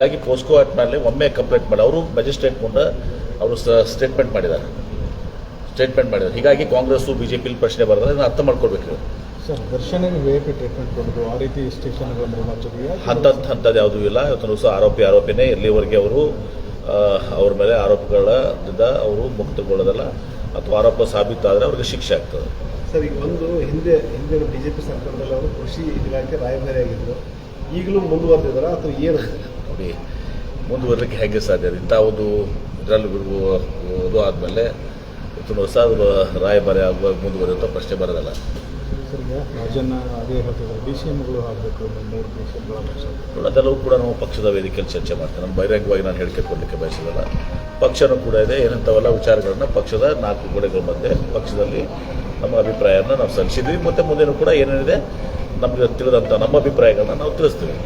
ಹಾಗಾಗಿ ಪೋಸ್ಕೋ ಮೇಲೆ ಒಮ್ಮೆ ಕಂಪ್ಲೇಂಟ್ ಮಾಡಿ ಅವರು ಮ್ಯಾಜಿಸ್ಟ್ರೇಟ್ ಮುಂದೆ ಅವರು ಸ್ಟೇಟ್ಮೆಂಟ್ ಮಾಡಿದ್ದಾರೆ. ಸ್ಟೇಟ್ಮೆಂಟ್ ಮಾಡಿದ್ದಾರೆ. ಹೀಗಾಗಿ ಕಾಂಗ್ರೆಸ್ಸು ಬಿ ಜೆ ಪಿಲಿ ಪ್ರಶ್ನೆ ಬರೆದ್ರೆ ಇದನ್ನು ಅರ್ಥ ಮಾಡ್ಕೊಳ್ಬೇಕು ಸರ್ ದರ್ಶನಿಗೆ ವಿ ಐ ಪಿ ಟ್ರೀಟ್ಮೆಂಟ್ ಕೊಡೋದು ಆ ರೀತಿ ಸ್ಟೇಷನ್ಗಳ ಅಂಥದ್ದು ಯಾವುದೂ ಇಲ್ಲ. ಇವತ್ತು ಸಹ ಆರೋಪಿ ಆರೋಪಿನೇ ಇಲ್ಲಿವರೆಗೆ ಅವರು ಅವ್ರ ಮೇಲೆ ಆರೋಪಗಳಿಂದ ಅವರು ಮುಕ್ತಗೊಳ್ಳೋದಲ್ಲ ಅಥವಾ ಆರೋಪ ಸಾಬೀತಾದರೆ ಅವ್ರಿಗೆ ಶಿಕ್ಷೆ ಆಗ್ತದೆ. ಸರ್ ಈಗ ಒಂದು ಹಿಂದೆ ಹಿಂದಿನ ಪಿ ಸರ್ಕಾರದಲ್ಲಿ ಅವರು ಕೃಷಿ ಇಲಾಖೆ ರಾಯಭಾರಿ ಆಗಿದ್ದರು ಈಗಲೂ ಮುಂದುವರೆದಿದ್ದಾರೆ ಅಥವಾ ಏನು ನೋಡಿ ಮುಂದುವರಲಿಕ್ಕೆ ಹೇಗೆ ಸಾಧ್ಯ? ಇಂಥ ಒಂದು ಇದರಲ್ಲಿ ಇದು ಆದಮೇಲೆ ಇತ್ತು ಹೊಸ ರಾಯಭಾರಿ ಆಗುವಾಗ ಮುಂದುವರಿಯುವಂಥ ಪ್ರಶ್ನೆ ಬರೋದಲ್ಲ. ಸರ್ ರಾಜಣ್ಣ ಅದೇ ಹೇಳ್ತಿದ್ದಾರೆ ಡಿ ಸಿ ಎಮ್ಗಳು ಆಗಬೇಕು ಮೂರು ಡಿ ಸಿ ಎಮ್ಗಳ ಅದೆಲ್ಲವೂ ಕೂಡ ನಾವು ಪಕ್ಷದ ವೇದಿಕೆಯಲ್ಲಿ ಚರ್ಚೆ ಮಾಡ್ತೇನೆ ನಾನು ಬಹಿರಂಗವಾಗಿ ನಾನು ಹೇಳಿಕೆ ಕೊಡಲಿಕ್ಕೆ ಬಯಸಿದಲ್ಲ. ಪಕ್ಷನೂ ಕೂಡ ಇದೆ ಏನಂತವೆಲ್ಲ ವಿಚಾರಗಳನ್ನು ಪಕ್ಷದ ನಾಲ್ಕು ಗೋಡೆಗಳ ಮಧ್ಯೆ ಪಕ್ಷದಲ್ಲಿ ನಮ್ಮ ಅಭಿಪ್ರಾಯವನ್ನು ನಾವು ಸಲ್ಲಿಸಿದ್ವಿ ಮತ್ತು ಮುಂದೇನು ಕೂಡ ಏನೇನಿದೆ ನಮಗೆ ತಿಳಿದಂಥ ನಮ್ಮ ಅಭಿಪ್ರಾಯಗಳನ್ನು ನಾವು ತಿಳಿಸ್ತೀವಿ.